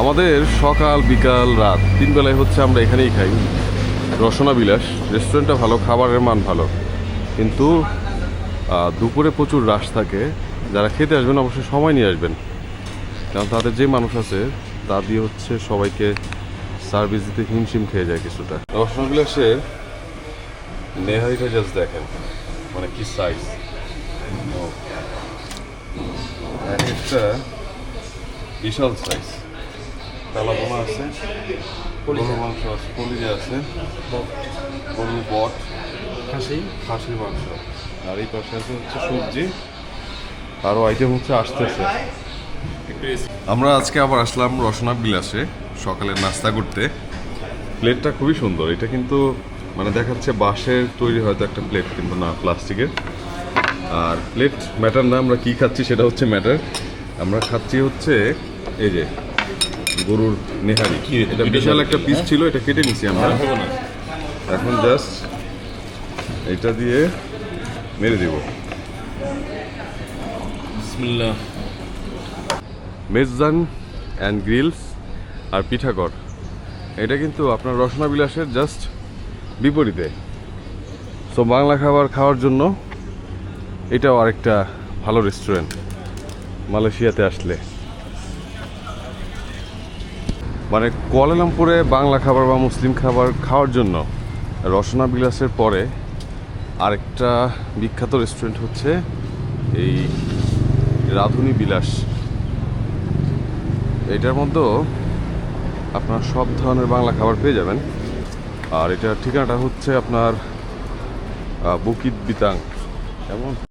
আমাদের সকাল, বিকাল, রাত, তিন বেলায় হচ্ছে আমরা এখানেই খাই। রসনা বিলাস রেস্টুরেন্টটা ভালো, খাবারের মান ভালো। কিন্তু দুপুরে প্রচুর রাশ থাকে। যারা খেতে আসবেন, অবশ্যই সময় নিয়ে আসবেন। কারণ তাদের যে মানুষ আছে, তা দিয়ে হচ্ছে সবাইকে সার্ভিস দিতে হিমশিম খেয়ে যায় কিছুটা। রসনা বিলাসের নেহারিটা জাস্ট দেখেন। মানে কি সাইজ এক একটা বিশাল সাইজ কালাবোনা আছে মাংস আছে কলিজা আছে গরুর বট খাসি? খাসির মাংস। আর এই পাশে আছে হচ্ছে সবজি আরও আইটেম হচ্ছে আসতেছে। আমরা আজকে আবার আসলাম রসনা বিলাসে সকালে নাস্তা করতে। প্লেটটা খুবই সুন্দর এটা কিন্তু মানে দেখাচ্ছে বাঁশের তৈরি হয়তো একটা প্লেট কিন্তু না প্লাস্টিকের আর প্লেট ম্যাটার না আমরা কি খাচ্ছি সেটা হচ্ছে ম্যাটার আমরা খাচ্ছি হচ্ছে এই যে গরুর নেহারি। এটা বিশাল একটা পিস ছিল এটা কেটে নিছি আমরা। এখন জাস্ট এটা দিয়ে মেরে দিব। বিসমিল্লাহ। মেজজান অ্যান্ড গ্রিলস আর পিঠাকর এটা কিন্তু আপনার রসনা বিলাসের জাস্ট বিপরীতে। সো বাংলা খাবার খাওয়ার জন্য এটাও আরেকটা ভালো রেস্টুরেন্ট মালয়েশিয়াতে আসলে। মানে কুয়ালালামপুরে বাংলা খাবার বা মুসলিম খাবার খাওয়ার জন্য রসনা বিলাসের পরে আরেকটা বিখ্যাত রেস্টুরেন্ট হচ্ছে এই রাধুনী বিলাস। এটার মধ্যেও আপনার সব ধরনের বাংলা খাবার পেয়ে যাবেন। আর এটার ঠিকানাটা হচ্ছে আপনার বুকিত বিতাং। কেমন?